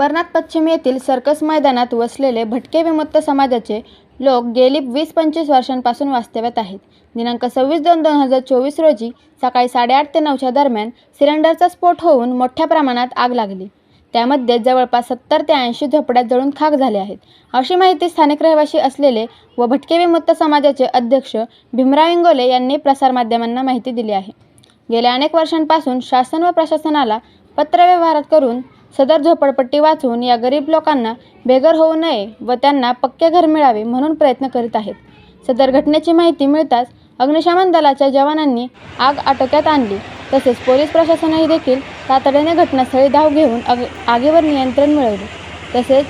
अंबरनाथ पश्चिम येथील सर्कस मैदानात वसलेले भटके विमुक्त समाजाचे लोक गेली वीस पंचवीस वर्षांपासून वास्तव्यात आहेत. दिनांक सव्वीस दोन दोन हजार चोवीस रोजी सकाळी साडेआठ ते नऊच्या दरम्यान सिलेंडरचा स्फोट होऊन मोठ्या प्रमाणात आग लागली. त्यामध्ये जवळपास सत्तर ते ऐंशी झोपड्यात जळून खाक झाले आहेत. अशी माहिती स्थानिक रहिवासी असलेले व भटके विमुक्त समाजाचे अध्यक्ष भीमराव इंगोले यांनी प्रसारमाध्यमांना माहिती दिली आहे. गेल्या अनेक वर्षांपासून शासन व प्रशासनाला पत्रव्यवहारात करून सदर झोपडपट्टी वाचवून या गरीब लोकांना बेघर होऊ नये व त्यांना पक्के घर मिळावे म्हणून प्रयत्न करीत आहेत. सदर घटनेची माहिती मिळताच अग्निशमन दलाच्या जवानांनी आग आटोक्यात आणली. तसेच पोलीस प्रशासनही देखील तातडीने घटनास्थळी धाव घेऊन आग आगीवर नियंत्रण मिळवले. तसेच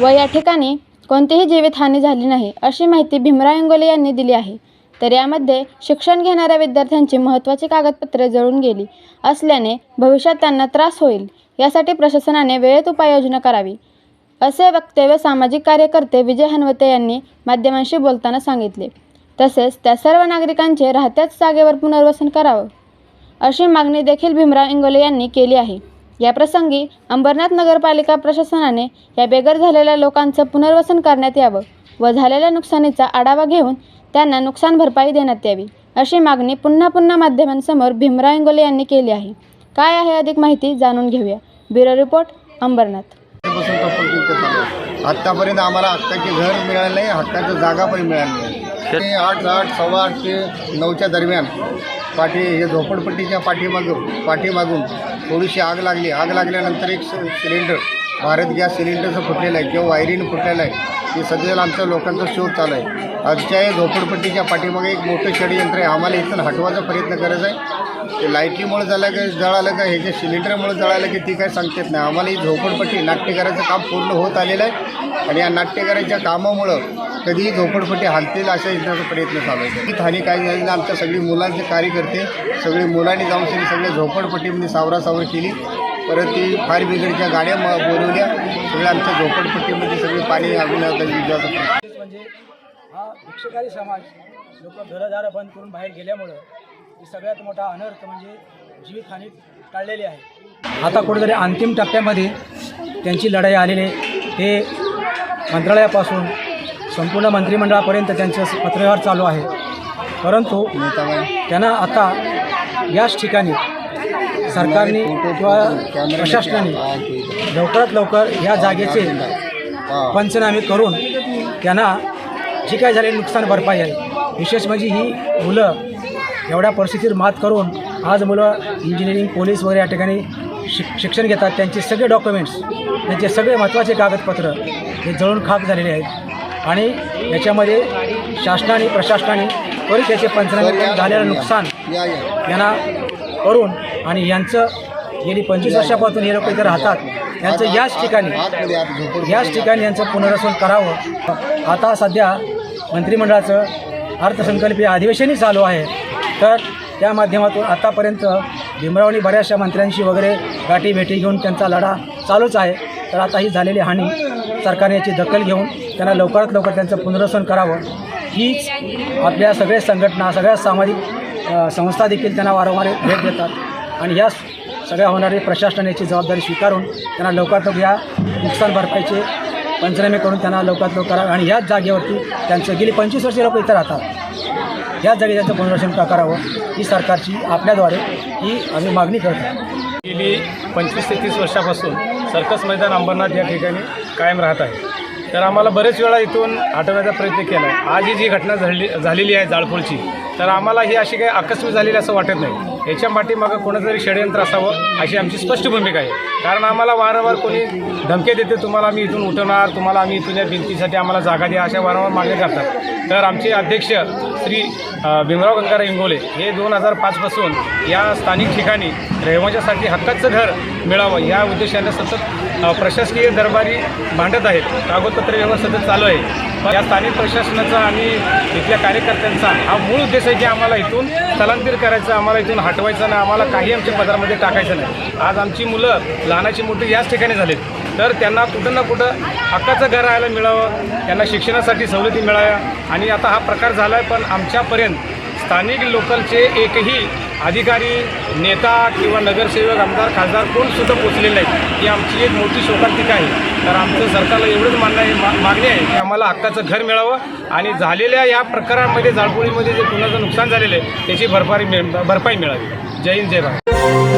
व या ठिकाणी कोणतीही जीवितहानी झाली नाही अशी माहिती भीमराव इंगोले यांनी दिली आहे. तर यामध्ये शिक्षण घेणाऱ्या विद्यार्थ्यांची महत्त्वाची कागदपत्रे जळून गेली असल्याने भविष्यात त्यांना त्रास होईल. यासाठी प्रशासनाने वेळेत उपाययोजना करावी असे वक्तव्य सामाजिक कार्यकर्ते विजय हनवते यांनी माध्यमांशी बोलताना सांगितले. तसेच त्या सर्व नागरिकांचे राहत्याच जागेवर पुनर्वसन करावं अशी मागणी देखील भीमराव इंगोले यांनी केली आहे. याप्रसंगी अंबरनाथ नगरपालिका प्रशासनाने या बेघर झालेल्या लोकांचं पुनर्वसन करण्यात यावं व झालेल्या नुकसानीचा आढावा घेऊन त्यांना नुकसान भरपाई देण्यात यावी अशी मागणी पुन्हा पुन्हा माध्यमांसमोर भीमराव इंगोले यांनी केली आहे. काय आहे अधिक माहिती जाणून घेऊया. Bureau report Ambernath. आत्तापर्यंत आम्हाला हक्काचे घर मिळालं नाही हक्काचं जागा पण मिळाली नाही. ते आठ आठ सव्वा आठ ते नऊच्या दरम्यान पाठी हे झोपडपट्टीच्या पाठीमागून पाठीमागून थोडीशी आग लागली. आग लागल्यानंतर एक सिलेंडर भारत गॅस सिलेंडरचं फुटलेलं आहे किंवा वायरीनं फुटलेलं आहे. ते सगळ्याला आमच्या लोकांचा शोध चालू आहे. आजच्या या झोपडपट्टीच्या पाठीमागे एक मोठं षडयंत्र आहे. आम्हाला इथून हटवायचा प्रयत्न करायचा आहे. ते लाईटलीमुळे झालं का जळालं का हे जे सिलेंडरमुळे जळालं की ती काय सांगतेच नाही. आम्हाला ही झोपडपट्टी नाट्यकाराचं काम पूर्ण होत आलेलं आहे. आणि या नाट्यकाराच्या कामामुळं कधीही झोपडपट्टी हालतील अशा येण्याचा प्रयत्न चालू आहे. ती ठाणी काय झाली ना आमच्या सगळी मुलांचे कार्यकर्ते सगळी मुलांनी जाऊन सगळी सगळ्या झोपडपट्टीमध्ये सावरासावर केली. परत ती फायर ब्रिगेडच्या गाड्या बोलवल्या. सगळ्या आमच्या झोपडपट्टीमध्ये सगळे पाणी लागून म्हणजे हा भिक्षकारी समाज लोक घरदारं बंद करून बाहेर गेल्यामुळं ही सगळ्यात मोठा अनर्थ म्हणजे जीवितहानी टाळलेली आहे आता कुठेतरी अंतिम टप्प्यामध्ये त्यांची लढाई आलेली आहे. हे मंत्रालयापासून संपूर्ण मंत्रिमंडळापर्यंत त्यांचं पत्रव्यवहार चालू आहे परंतु त्यांना आता याच ठिकाणी सरकारने किंवा प्रशासनाने लवकरात लवकर या जागेचे पंचनामे करून त्यांना जी काय झालेली नुकसान भरपाई आहे विशेष म्हणजे ही मुलं एवढ्या परिस्थितीवर मात करून आज मुलं इंजिनिअरिंग पोलीस वगैरे या ठिकाणी शिक शिक्षण घेतात. त्यांचे सगळे डॉक्युमेंट्स त्यांचे सगळे महत्त्वाचे कागदपत्र हे जळून खाक झालेले आहेत. आणि याच्यामध्ये शासनाने प्रशासनाने त्वरित याचे पंचनामे झालेलं नुकसान यांना करून आणि यांचं गेली पंचवीस वर्षापासून हे लोक इथे राहतात. यांचं याच ठिकाणी याच ठिकाणी यांचं पुनर्वसन करावं. आता सध्या मंत्रिमंडळाचं अर्थसंकल्पीय अधिवेशनही चालू आहे. तर त्या माध्यमातून आतापर्यंत भीमरावनी बऱ्याचशा मंत्र्यांशी वगैरे गाठी भेटी घेऊन त्यांचा लढा चालूच आहे. तर आता ही झालेली हानी सरकारने याची दखल घेऊन त्यांना लवकरात लवकर त्यांचं पुनर्वसन करावं. हीच आपल्या सगळ्या संघटना सगळ्या सामाजिक संस्था देखील त्यांना वारंवार भेट देतात. आणि या सगळ्या होणारे प्रशासनाची जबाबदारी स्वीकारून त्यांना लवकरात लवकर या नुकसान भरपाईचे पंचनामे करून त्यांना लवकरात लवकर आणि याच जागेवरती त्यांचं गेली पंचवीस वर्षे लोक इथं राहतात. याच जागी त्यांचं पुनर्वसन का करावं ही सरकारची आपल्याद्वारे ही आम्ही मागणी करतो गेली पंचवीस ते तीस वर्षापासून सर्कस मैदान अंबरनाथ या ठिकाणी कायम राहत आहे. तर आम्हाला बरेच वेळा इथून हटवण्याचा प्रयत्न केला आहे आज ही जी घटना झाली झालेली आहे जाळपोळची तर आम्हाला ही अशी काही आकस्मिक झालेली असं वाटत नाही. याच्या पाठीमागं कोणाचं षडयंत्र असावं अशी आमची स्पष्ट भूमिका आहे. कारण आम्हाला वारंवार कोणी धमके देते तुम्हाला आम्ही इथून उठवणार तुम्हाला आम्ही इथून या भिंतीसाठी आम्हाला जागा द्या अशा वारंवार मागण्या करतात. तर आमचे अध्यक्ष श्री भीमराव गंगारा इंगोले हे दोन हजार पाचपासून या स्थानिक ठिकाणी रहिवाशासाठी हक्काचं घर मिळावं या उद्देशाने सतत प्रशासकीय दरबारी मांडत आहेत. कागदपत्र व्यवहार सतत चालू आहे. पण या स्थानिक प्रशासनाचा आणि इथल्या कार्यकर्त्यांचा हा मूळ उद्देश आहे की आम्हाला इथून स्थलांतर करायचं आम्हाला इथून हटवायचं नाही आम्हाला काही आमच्या पदार्मध्ये टाकायचं नाही. आज आमची मुलं लहानाची मोठी याच ठिकाणी झालीत. तर त्यांना कुठं ना कुठं हक्काचं घर राहायला मिळावं त्यांना शिक्षणासाठी सवलती मिळाव्या. आणि आता हा प्रकार झाला आहे पण आमच्यापर्यंत स्थानिक लोकलचे एकही अधिकारी नेता किंवा नगरसेवक आमदार खासदार कोण सुद्धा पोचलेले नाहीत. ही आमची एक मोठी शोकांतिका आहे. तर आमचं सरकारला एवढंच मानणं आहे मा मागणी आहे की आम्हाला हक्काचं घर मिळावं आणि झालेल्या या प्रकारामध्ये जाळपोळीमध्ये जे कुणाचं नुकसान झालेलं आहे त्याची भरपाई मिळ भरपाई मिळावी. जय हिंद जय भारत.